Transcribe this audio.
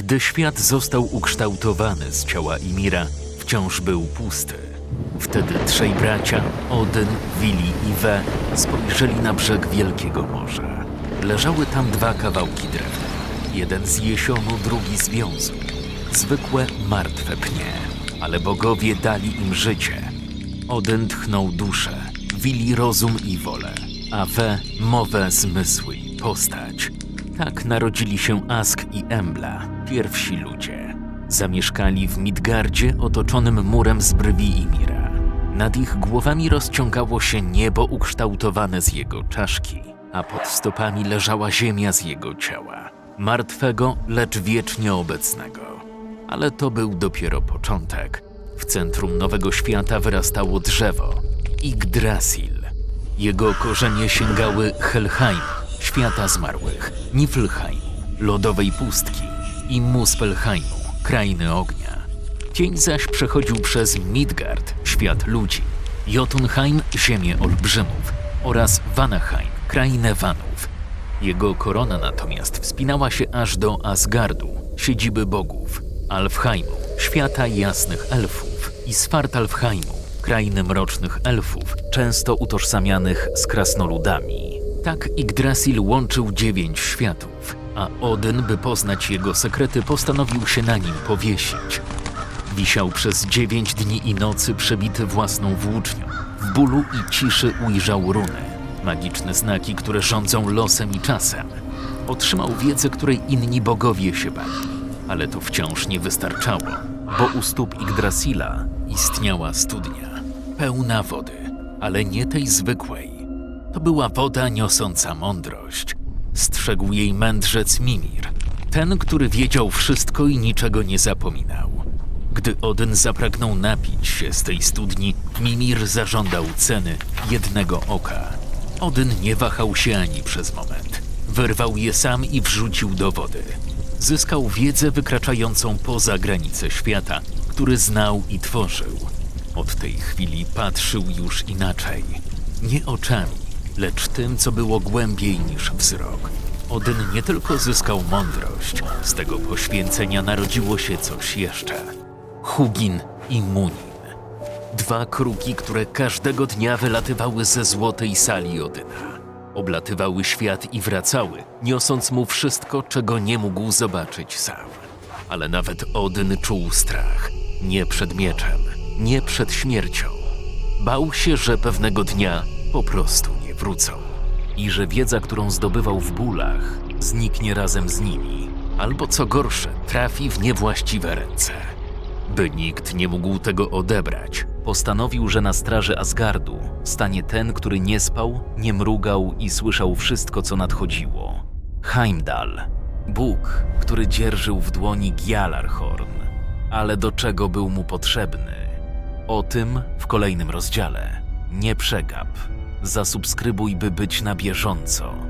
Gdy świat został ukształtowany z ciała Imira, wciąż był pusty. Wtedy trzej bracia, Odyn, Wili i We, spojrzeli na brzeg Wielkiego Morza. Leżały tam dwa kawałki drewna. Jeden z jesionu, drugi z wiązu. Zwykłe, martwe pnie, ale bogowie dali im życie. Odyn tchnął duszę, Wili rozum i wolę, a We mowę, zmysły i postać. Tak narodzili się Ask i Embla, pierwsi ludzie. Zamieszkali w Midgardzie otoczonym murem z brwi Imira. Nad ich głowami rozciągało się niebo ukształtowane z jego czaszki, a pod stopami leżała ziemia z jego ciała. Martwego, lecz wiecznie obecnego. Ale to był dopiero początek. W centrum nowego świata wyrastało drzewo Yggdrasil. Jego korzenie sięgały Helheim, świata zmarłych, Niflheimu, lodowej pustki i Muspelheimu, krainy ognia. Cień zaś przechodził przez Midgard, świat ludzi, Jotunheim, ziemię olbrzymów oraz Vanaheim, krainę Vanów. Jego korona natomiast wspinała się aż do Asgardu, siedziby bogów, Alfheimu, świata jasnych elfów i Svartalfheimu, krainy mrocznych elfów, często utożsamianych z krasnoludami. Tak Yggdrasil łączył dziewięć światów, a Odyn, by poznać jego sekrety, postanowił się na nim powiesić. Wisiał przez dziewięć dni i nocy przebity własną włócznią. W bólu i ciszy ujrzał runy, magiczne znaki, które rządzą losem i czasem. Otrzymał wiedzę, której inni bogowie się bali, ale to wciąż nie wystarczało, bo u stóp Yggdrasila istniała studnia, pełna wody, ale nie tej zwykłej. To była woda niosąca mądrość. Strzegł jej mędrzec Mimir, ten, który wiedział wszystko i niczego nie zapominał. Gdy Odyn zapragnął napić się z tej studni, Mimir zażądał ceny jednego oka. Odyn nie wahał się ani przez moment. Wyrwał je sam i wrzucił do wody. Zyskał wiedzę wykraczającą poza granice świata, który znał i tworzył. Od tej chwili patrzył już inaczej. Nie oczami, lecz tym, co było głębiej niż wzrok. Odyn nie tylko zyskał mądrość, z tego poświęcenia narodziło się coś jeszcze. Hugin i Munin. Dwa kruki, które każdego dnia wylatywały ze złotej sali Odyna. Oblatywały świat i wracały, niosąc mu wszystko, czego nie mógł zobaczyć sam. Ale nawet Odyn czuł strach. Nie przed mieczem, nie przed śmiercią. Bał się, że pewnego dnia po prostu wrócą. I że wiedza, którą zdobywał w bólach, zniknie razem z nimi. Albo co gorsze, trafi w niewłaściwe ręce. By nikt nie mógł tego odebrać, postanowił, że na straży Asgardu stanie ten, który nie spał, nie mrugał i słyszał wszystko, co nadchodziło. Heimdall, Bóg, który dzierżył w dłoni Gjalarhorn. Ale do czego był mu potrzebny? O tym w kolejnym rozdziale. Nie przegap. Zasubskrybuj, by być na bieżąco.